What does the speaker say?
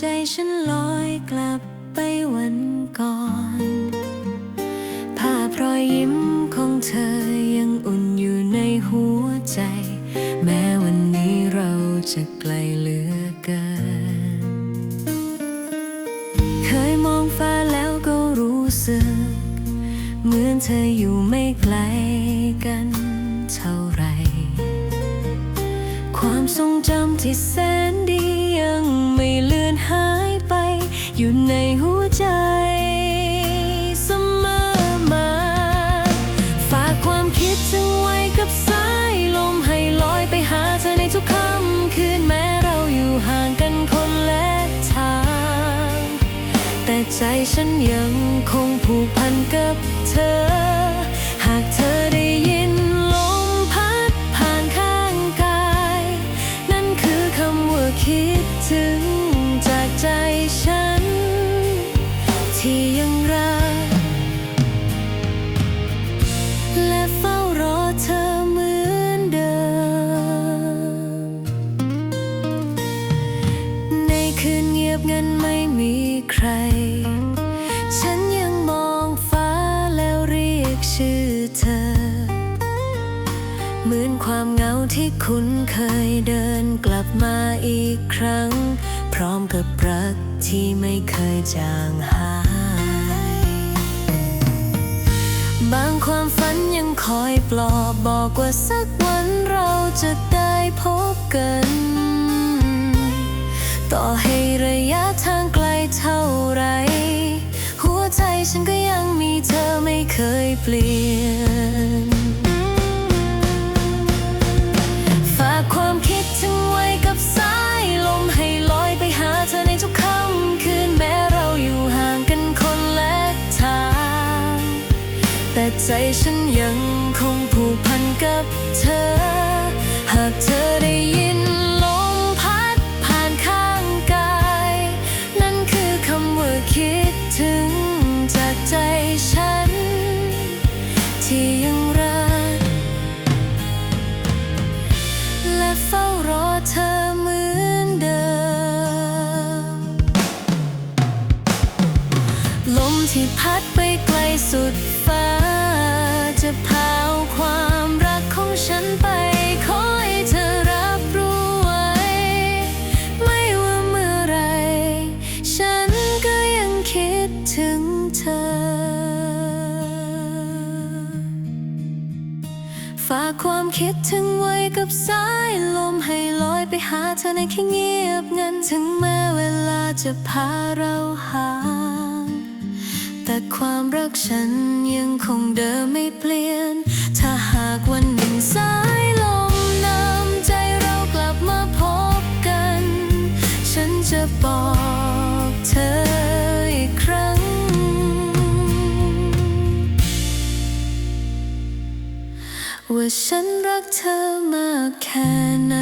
ใจฉันลอยกลับไปวันก่อน ภาพรอยยิ้มของเธอยังอุ่นอยู่ในหัวใจ แม้วันนี้เราจะไกลเหลือเกิน เคยมองฟ้าแล้วก็รู้สึก เหมือนเธออยู่ไม่ไกลกันเท่าไร ทรงจำที่แสนดียังไม่เลือนหายไป อยู่ในหัวใจเสมอมา ฝากความคิดถึงไว้กับสายลมให้ลอยไปหาเธอในทุกค่ำคืนแม้เราอยู่ห่างกันคนละทาง แต่ใจฉันยังคงผูกพันกับเธอ คิดถึงจากใจฉัน ที่ยังรัก และเฝ้ารอเธอเหมือนเดิม ในคืนเงียบงันไม่มีใคร ความเหงาที่คุ้นเคยเดินกลับมาอีกครั้ง พร้อมกับรักที่ไม่เคยจางหาย บางความฝันยังคอยปลอบบอกว่าสักวันเราจะได้พบกัน ต่อให้ระยะทางไกลเท่าไร หัวใจฉันก็ยังมีเธอไม่เคยเปลี่ยน ใจฉันยังคงผูกพันกับเธอ หากเธอได้ยินลมพัดผ่านข้างกาย นั่นคือคำว่าคิดถึงจากใจฉัน ที่ยังรัก และเฝ้ารอเธอเหมือนเดิม ลมที่พัดไปไกลสุด ฝากความคิดถึงไว้กับสายลมให้ลอยไปหาเธอในแค่เงียบงันถึงแม้เวลาจะพาเราห่างแต่ความรักฉันยังคงเดิมไม่เปลี่ยน ถ้าหากวันหนึ่งสายลมนำใจเรากลับมาพบกัน ฉันจะบอกเธอ ว่าฉันรักเธอมากแค่ไหน